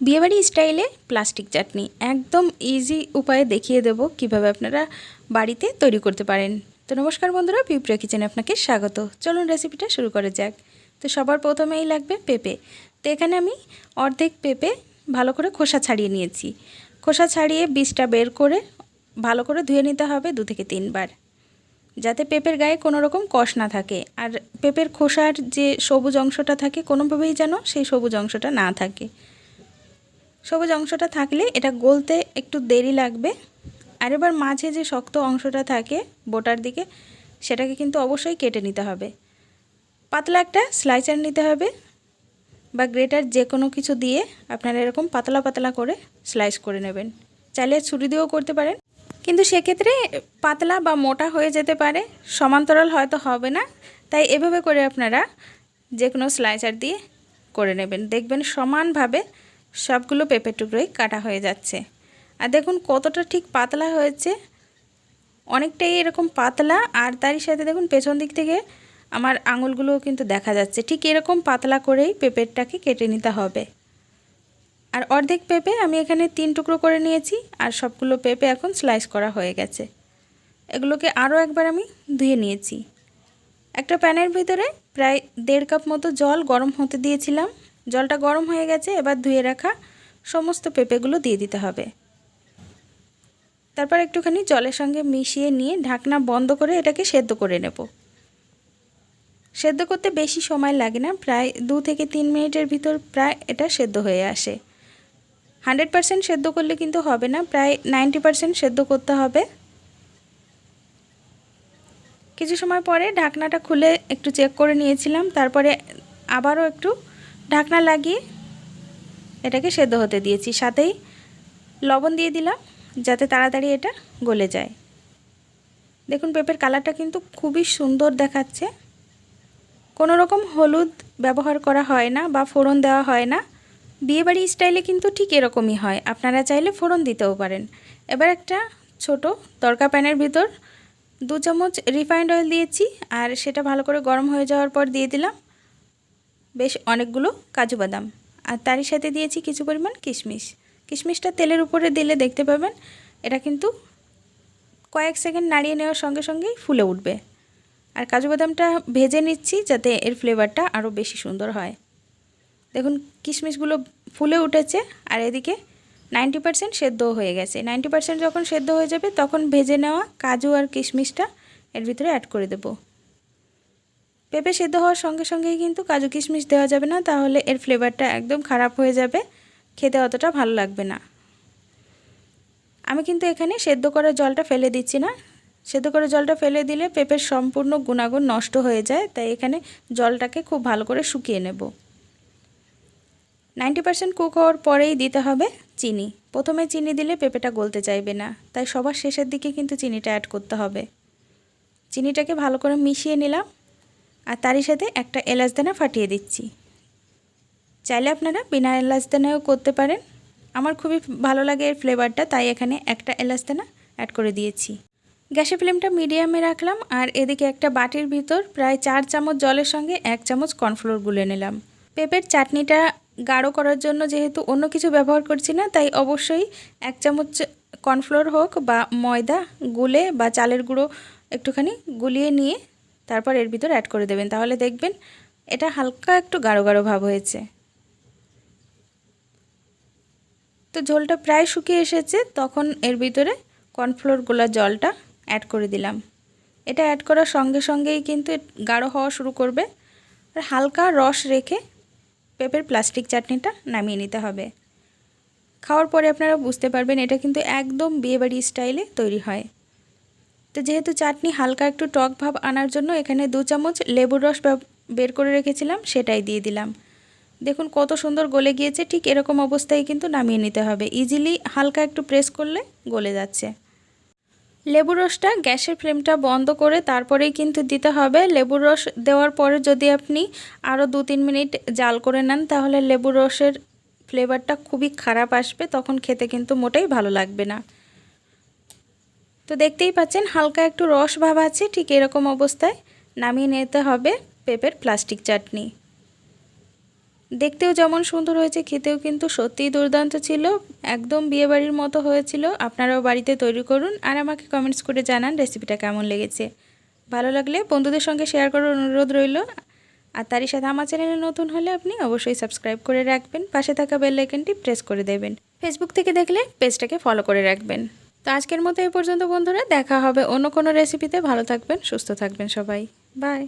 বিয়েবাড়ি স্টাইলে প্লাস্টিক চাটনি। একদম ইজি উপায়ে দেখিয়ে দেব কীভাবে আপনারা বাড়িতে তৈরি করতে পারেন। তো নমস্কার বন্ধুরা পিঁপড়া কিচেনে আপনাকে স্বাগত। চলুন রেসিপিটা শুরু করা যাক। তো সবার প্রথমেই লাগবে পেঁপে। তো এখানে আমি অর্ধেক পেঁপে ভালো করে খোসা ছাড়িয়ে নিয়েছি। খোসা ছাড়িয়ে বীজটা বের করে ভালো করে ধুয়ে নিতে হবে দু থেকে তিনবার। যাতে পেঁপের গায়ে কোনো রকম কষ না থাকে। আর পেঁপের খোসার যে সবুজ অংশটা থাকে কোনোভাবেই যেন সেই সবুজ অংশটা না থাকে। সবুজ অংশটা থাকলে এটা গলতে একটু দেরি লাগবে। আর এবার মাঝে যে শক্ত অংশটা থাকে বোটার দিকে, সেটাকে কিন্তু অবশ্যই কেটে নিতে হবে। পাতলা একটা স্লাইসার নিতে হবে বা গ্রেটার যে কোনো কিছু দিয়ে আপনারা এরকম পাতলা পাতলা করে স্লাইস করে নেবেন। চাইলে ছুরি দিয়েও করতে পারেন। কিন্তু সেক্ষেত্রে পাতলা বা মোটা হয়ে যেতে পারে, সমান্তরাল হয়তো হবে না। তাই এভাবে করে আপনারা যে কোনো স্লাইসার দিয়ে করে নেবেন। দেখবেন সমানভাবে সবগুলো পেঁপের টুকরোই কাটা হয়ে যাচ্ছে। আর দেখুন কতটা ঠিক পাতলা হয়েছে। অনেকটাই এরকম পাতলা, আর তারই সাথে দেখুন পেছন দিক থেকে আমার আঙুলগুলোও কিন্তু দেখা যাচ্ছে। ঠিক এরকম পাতলা করেই পেঁপেরটাকে কেটে নিতে হবে। আর অর্ধেক পেঁপে আমি এখানে তিন টুকরো করে নিয়েছি, আর সবগুলো পেঁপে এখন স্লাইস করা হয়ে গেছে। এগুলোকে আরও একবার আমি ধুয়ে নিয়েছি। একটা প্যানের ভিতরে প্রায় দেড় কাপ মতো জল গরম হতে দিয়েছিলাম। জলটা গরম হয়ে গেছে, এবার ধুয়ে রাখা সমস্ত পেঁপেগুলো দিয়ে দিতে হবে। তারপর একটুখানি জলের সঙ্গে মিশিয়ে নিয়ে ঢাকনা বন্ধ করে এটাকে সেদ্ধ করে নেব। সেদ্ধ করতে বেশি সময় লাগে না, প্রায় দু থেকে তিন মিনিটের ভিতর প্রায় এটা সেদ্ধ হয়ে আসে। হান্ড্রেড পারসেন্ট সেদ্ধ করলে কিন্তু হবে না, প্রায় নাইনটি পারসেন্ট সেদ্ধ করতে হবে। কিছু সময় পরে ঢাকনাটা খুলে একটু চেক করে নিয়েছিলাম, তারপরে আবারও একটু ঢাকনা লাগিয়ে এটাকে সেদ্ধ হতে দিয়েছি। সাথেই লবণ দিয়ে দিলাম যাতে তাড়াতাড়ি এটা গলে যায়। দেখুন, পেঁপের কালারটা কিন্তু খুবই সুন্দর দেখাচ্ছে। কোনো রকম হলুদ ব্যবহার করা হয় না বা ফোড়ন দেওয়া হয় না। বিয়েবাড়ি স্টাইলে কিন্তু ঠিক এরকমই হয়। আপনারা চাইলে ফোড়ন দিতেও পারেন। এবার একটা ছোট তরকা প্যানের ভিতর দু চামচ রিফাইন্ড অয়েল দিয়েছি আর সেটা ভালো করে গরম হয়ে যাওয়ার পর দিয়ে দিলাম। বেশ অনেকগুলো কাজু বাদাম। আর তারই সাথে দিয়েছি কিছু পরিমাণ কিশমিশ। কিশমিশটা তেলের উপরে দিলে দেখতে পাবেন, এটা কিন্তু কয়েক সেকেন্ড নাড়িয়ে নেওয়ার সঙ্গে সঙ্গেই ফুলে উঠবে। আর কাজু বাদামটা ভেজে নিচ্ছি যাতে এর ফ্লেভারটা আরও বেশি সুন্দর হয়। দেখুন, কিশমিশগুলো ফুলে উঠেছে, আর এদিকে নাইনটি পারসেন্ট সেদ্ধ হয়ে গেছে। নাইনটি পারসেন্ট যখন সেদ্ধ হয়ে যাবে, তখন ভেজে নেওয়া কাজু আর কিশমিশটা এর ভিতরে অ্যাড করে দেব। পেঁপে সেদ্ধ হওয়ার সঙ্গে সঙ্গেই কিন্তু কাজু কিশমিশ দেওয়া যাবে না, তাহলে এর ফ্লেভারটা একদম খারাপ হয়ে যাবে। খেতে অতটা ভালো লাগবে না। আমি কিন্তু এখানে সেদ্ধ করা জলটা ফেলে দিচ্ছি না। সেদ্ধ করে জলটা ফেলে দিলে পেঁপের সম্পূর্ণ গুণাগুণ নষ্ট হয়ে যায়, তাই এখানে জলটাকে খুব ভালো করে শুকিয়ে নেব। নাইনটি পার্সেন্ট কুক হওয়ার পরেই দিতে হবে চিনি। প্রথমে চিনি দিলে পেঁপেটা গলতে চাইবে না, তাই সবার শেষের দিকে কিন্তু চিনিটা অ্যাড করতে হবে। চিনিটাকে ভালো করে মিশিয়ে নিলাম। আর তারই সাথে একটা এলাচ দানা ফাটিয়ে দিচ্ছি। চাইলে আপনারা বিনা এলাচ দানাও করতে পারেন। আমার খুবই ভালো লাগে এর ফ্লেভারটা তাই এখানে একটা এলাচ দানা অ্যাড করে দিয়েছি। গ্যাসের ফ্লেমটা মিডিয়ামে রাখলাম আর এদিকে একটা বাটির ভিতর প্রায় চার চামচ জলের সঙ্গে এক চামচ কর্নফ্লোর গুলে নিলাম। পেঁপের চাটনিটা গাঢ় করার জন্য যেহেতু অন্য কিছু ব্যবহার করছি না, তাই অবশ্যই এক চামচ কর্নফ্লোর হোক বা ময়দা গুলে বা চালের গুঁড়ো একটুখানি গুলিয়ে নিয়ে তারপর এর ভিতর অ্যাড করে দেবেন। তাহলে দেখবেন এটা হালকা একটু গাঢ় গাঢ় ভাব হয়েছে। তো ঝোলটা প্রায় শুকিয়ে এসেছে, তখন এর ভিতরে কর্নফ্লোর গোলা জলটা অ্যাড করে দিলাম। এটা অ্যাড করার সঙ্গে সঙ্গেই কিন্তু গাঢ় হওয়া শুরু করবে। আর হালকা রস রেখে পেঁপের প্লাস্টিক চাটনিটা নামিয়ে নিতে হবে। খাওয়ার পরে আপনারা বুঝতে পারবেন, এটা কিন্তু একদম বিয়েবাড়ি স্টাইলে তৈরি হয়। তো যেহেতু চাটনি হালকা একটু টক ভাব আনার জন্য এখানে দু চামচ লেবুর রস বের করে রেখেছিলাম, সেটাই দিয়ে দিলাম। দেখুন কত সুন্দর গলে গিয়েছে, ঠিক এরকম অবস্থায় কিন্তু নামিয়ে নিতে হবে। ইজিলি হালকা একটু প্রেস করলে গলে যাচ্ছে। লেবুর রসটা গ্যাসের ফ্লেমটা বন্ধ করে তারপরেই কিন্তু দিতে হবে। লেবুর রস দেওয়ার পরে যদি আপনি আরও দু তিন মিনিট জাল করে নেন, তাহলে লেবুর রসের ফ্লেভারটা খুবই খারাপ আসবে, তখন খেতে কিন্তু মোটেই ভালো লাগবে না। তো দেখতেই পাচ্ছেন, হালকা একটু রস ভাব আছে, ঠিক এরকম অবস্থায় নামিয়ে নিতে হবে পেঁপের প্লাস্টিক চাটনি। দেখতেও যেমন সুন্দর হয়েছে, খেতেও কিন্তু সত্যিই দুর্দান্ত ছিল, একদম বিয়েবাড়ির মতো হয়েছিল। আপনারাও বাড়িতে তৈরি করুন আর আমাকে কমেন্টস করে জানান রেসিপিটা কেমন লেগেছে। ভালো লাগলে বন্ধুদের সঙ্গে শেয়ার করার অনুরোধ রইল। আর তারই সাথে আমার চ্যানেলে নতুন হলে আপনি অবশ্যই সাবস্ক্রাইব করে রাখবেন, পাশে থাকা বেল আইকনটি প্রেস করে দেবেন। ফেসবুক থেকে দেখলে পেজটাকে ফলো করে রাখবেন। তো আজকের মতো এই পর্যন্ত, বন্ধুরা। দেখা হবে অন্য কোনো রেসিপিতে ভালো থাকবেন, সুস্থ থাকবেন সবাই। বাই